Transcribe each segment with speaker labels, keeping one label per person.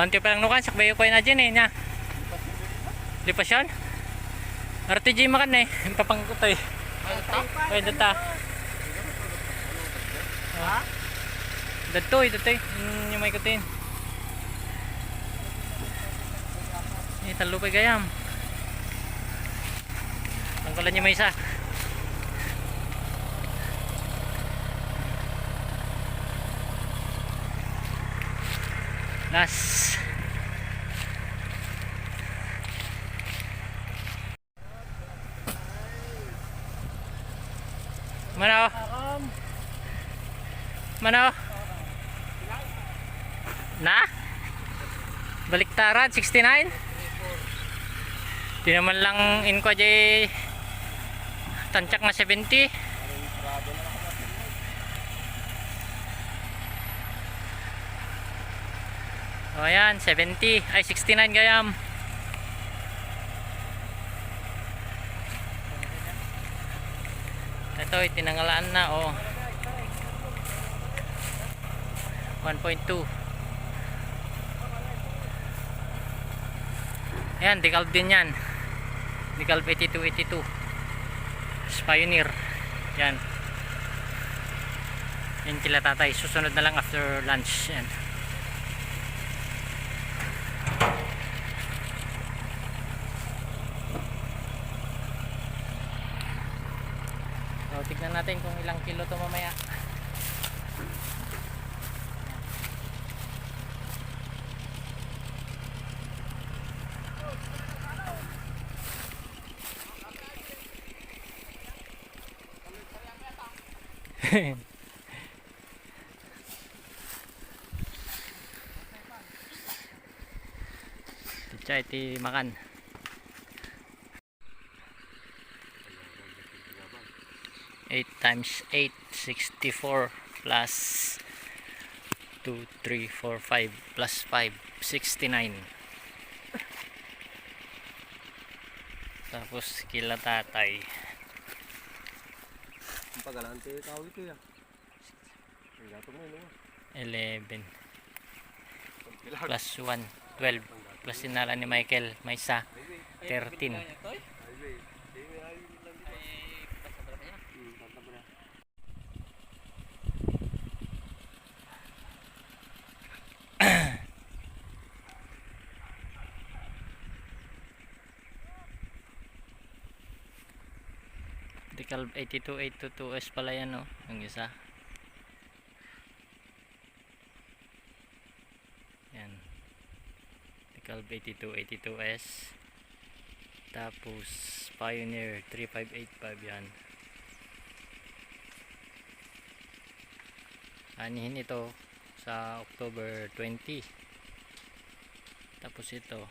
Speaker 1: Manti pa lang nukan, sakbayo ko na dyan eh, niya. Lipas yun? RTG makan eh, yung papangkutoy. Ay, data. Ha? Datoy, datoy. Yung yung may kutin. Eh, talo pa gayam. Tangkalan niyo may isa. Last. Manaw. Manaw. Na? Baliktaran 69? Di naman lang in ko jay tansyak na 70. O ayan, 70. Ay, 69 gayam. Ito, tinangalaan na, oh. 1.2. Ayan, decalb din yan. Decalb 8282. Pioneer. Yan. Yan kila tatay. Susunod na lang after lunch. Yan. So, tignan natin kung ilang kilo to mamaya. Tichay ti makan. Eight times eight, sixty-four plus two, three, four, five plus five, sixty-nine. Tapos kila tatay.
Speaker 2: Ang pagalante tao ito ya. Ang gato mo yun.
Speaker 1: 11 plus 1 12 plus sinala ni Michael may isa 13 Decal 82822S pala yan no yung isa Yan. Decal 8282S. Tapos Pioneer 3585 yan. Anihin ito sa October 20. Tapos ito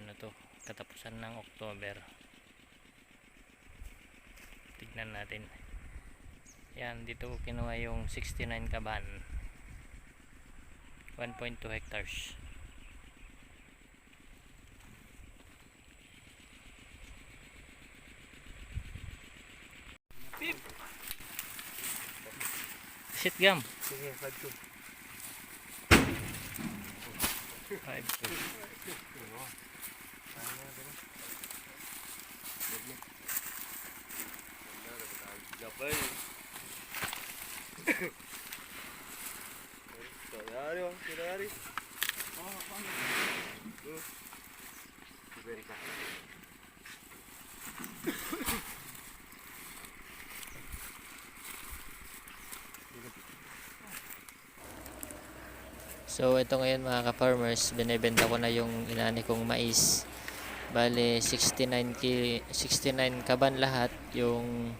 Speaker 1: ano to? Katapusan ng October tignan natin yan dito ko kinuha yung 69 kaban 1.2 hectares Pip! Sit gam.
Speaker 2: Sige, 5-2.
Speaker 1: 5-2.
Speaker 2: Gabay. Sayari oh, sayari. Oh, paano? Oh. Iberi ka.
Speaker 1: So ito ngayon mga ka-farmers, binebenta ko na yung inani kong mais. Bale 69 ki 69 kaban lahat yung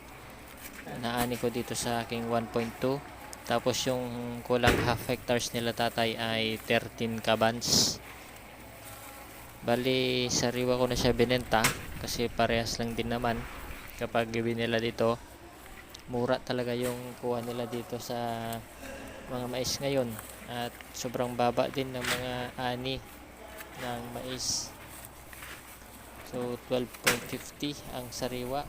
Speaker 1: naani ko dito sa aking 1.2. Tapos yung kulang half hectares nila tatay ay 13 kabans. Bali sariwa ko na siya binenta kasi parehas lang din naman kapag gawin nila dito. Mura talaga yung kuha nila dito sa mga mais ngayon at sobrang baba din ng mga ani ng mais so 12.50 ang sariwa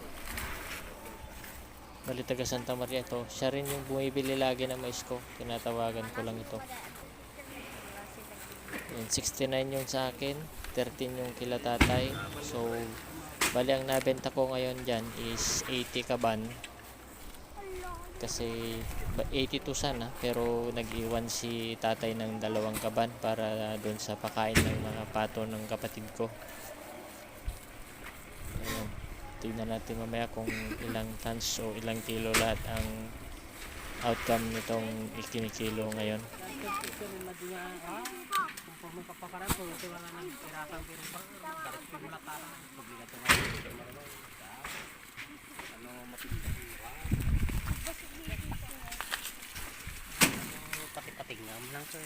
Speaker 1: bali taga Santa Maria to siya rin yung bumibili lagi ng mais ko tinatawagan ko lang ito Yun, 69 yung sa akin, 13 yung kila tatay. So, bali ang nabenta ko ngayon dyan is 80 kaban. Kasi ba- 82 sana, pero nag-iwan si tatay ng dalawang kaban para doon sa pakain ng mga pato ng kapatid ko. Tignan natin mamaya kung ilang tons o ilang kilo lahat ang outcome nitong ikinikilo ngayon.
Speaker 3: Pating-patingam lang sir.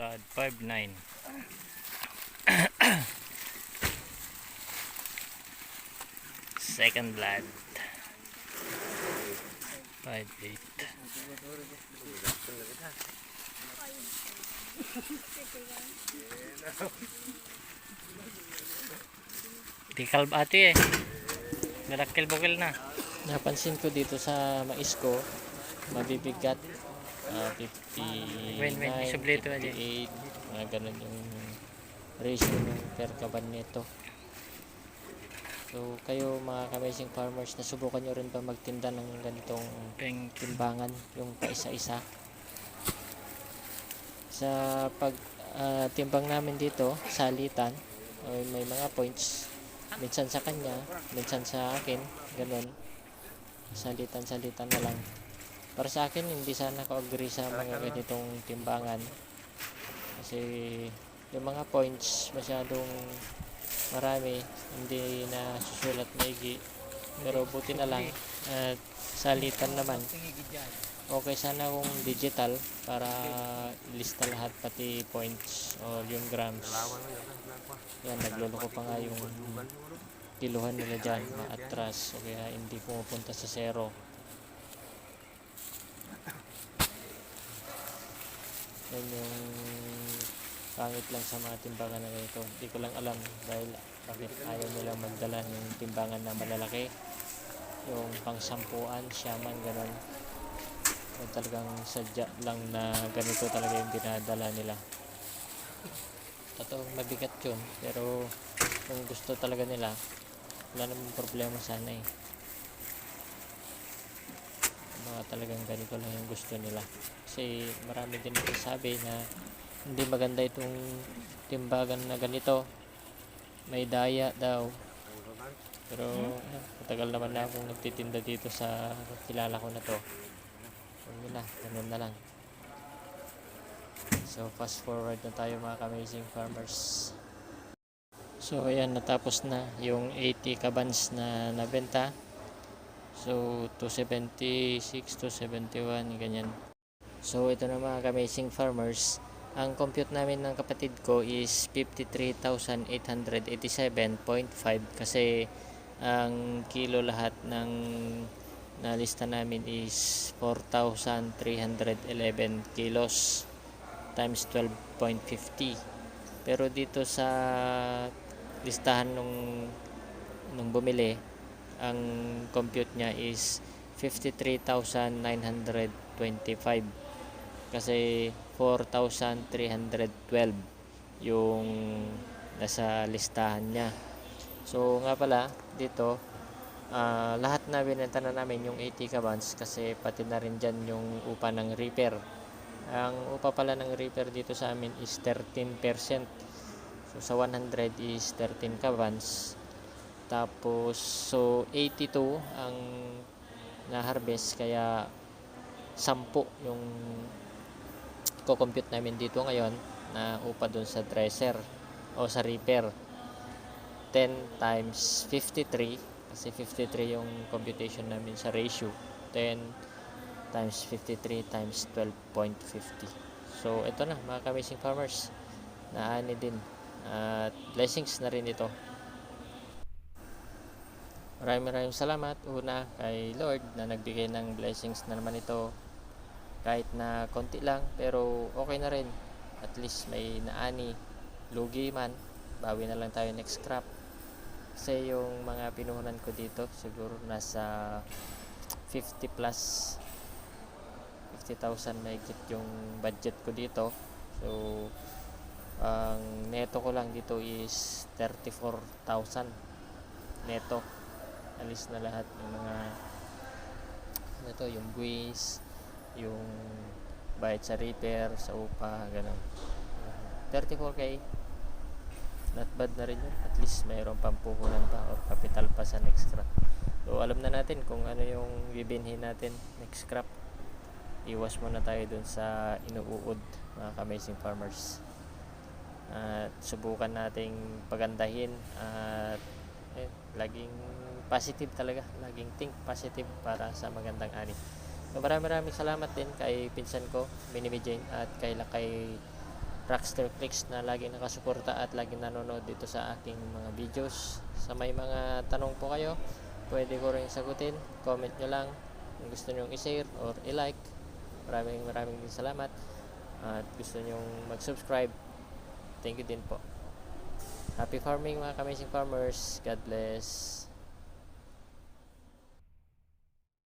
Speaker 1: Blood 5-9. Second blood. 5-8. Di kalbati eh. Malakil bukil na. Napansin ko dito sa mais ko, mabibigat. Ah, 59,
Speaker 3: When- when isublito na dyan.
Speaker 1: 58, mga ganun yung ratio ng per kaban nito. So, kayo mga amazing farmers, nasubukan nyo rin ba magtinda ng ganitong timbangan, yung paisa-isa? Sa pag ah, timbang namin dito, salitan, ay may mga points, minsan sa kanya, minsan sa akin, ganun. Salitan-salitan na lang. Para sa akin, hindi sana ako agree sa mga ganitong timbangan. Kasi yung mga points masyadong marami, hindi na susulat maigi. Pero buti na lang at salitan naman. Okay sana kung digital para lista lahat pati points o yung grams. Yan, nagluloko pa nga yung kiluhan nila dyan, maatras. O kaya hindi pumupunta sa zero. Yan yung pangit lang sa mga timbangan na ganito. Hindi ko lang alam dahil bakit ayaw nilang magdala ng timbangan na malalaki. Yung pangsampuan, siyaman, ganun. O talagang sadya lang na ganito talaga yung dinadala nila. Totoo, mabigat yun. Pero kung gusto talaga nila, wala namang problema sana eh. Mga talagang ganito lang yung gusto nila. Kasi marami din nagsasabi na hindi maganda itong timbagan na ganito. May daya daw. Pero ah, matagal naman na akong nagtitinda dito sa kilala ko na to. Nyo na, ganun na lang. So fast forward na tayo mga amazing farmers. So ayan natapos na yung 80 kabans na nabenta. So 276 to 71 ganyan. So ito na mga amazing farmers. Ang compute namin ng kapatid ko is 53,887.5 kasi ang kilo lahat ng nalista namin is 4,311 kilos times 12.50 pero dito sa listahan nung nung bumili ang compute niya is 53,925 kasi 4,312 yung nasa listahan niya so nga pala dito ah, lahat na binenta na namin yung 80 kabans kasi pati na rin dyan yung upa ng repair ang upa pala ng reaper dito sa amin is 13%. So sa 100 is 13 kabans. Tapos so 82 ang na-harvest kaya 10 yung ko-compute namin dito ngayon na upa dun sa dresser o sa reaper. 10 times 53 kasi 53 yung computation namin sa ratio. 10 times 53 times 12.50. So, ito na mga kamising farmers. na ani din at blessings na rin ito maraming maraming salamat una kay Lord na nagbigay ng blessings na naman ito. Kahit na konti lang pero okay na rin. At least may naani lugi man bawi na lang tayo next crop. Kasi yung mga pinuhunan ko dito siguro nasa 50 plus 50,000 mahigit yung budget ko dito. So ang neto ko lang dito is 34,000 neto alis na lahat ng mga ano to yung buwis yung bayad sa repair sa upa ganun. 34k not bad na rin yun. At least mayroon pang puhunan pa or capital pa sa next crop. So alam na natin kung ano yung bibinhin natin next crop. Iwas muna tayo dun sa inuuod mga amazing farmers. At subukan nating pagandahin at eh, laging positive talaga. Laging think positive para sa magandang ani. So maraming maraming salamat din kay pinsan ko Minimi Jane at kay kay Rockster Clicks na lagi nakasuporta at lagi nanonood dito sa aking mga videos. Sa may mga tanong po kayo pwede ko rin sagutin. Comment nyo lang. Kung gusto nyo i-share or i-like maraming maraming din salamat. At gusto nyo mag-subscribe thank you din po. Happy farming mga amazing farmers. God bless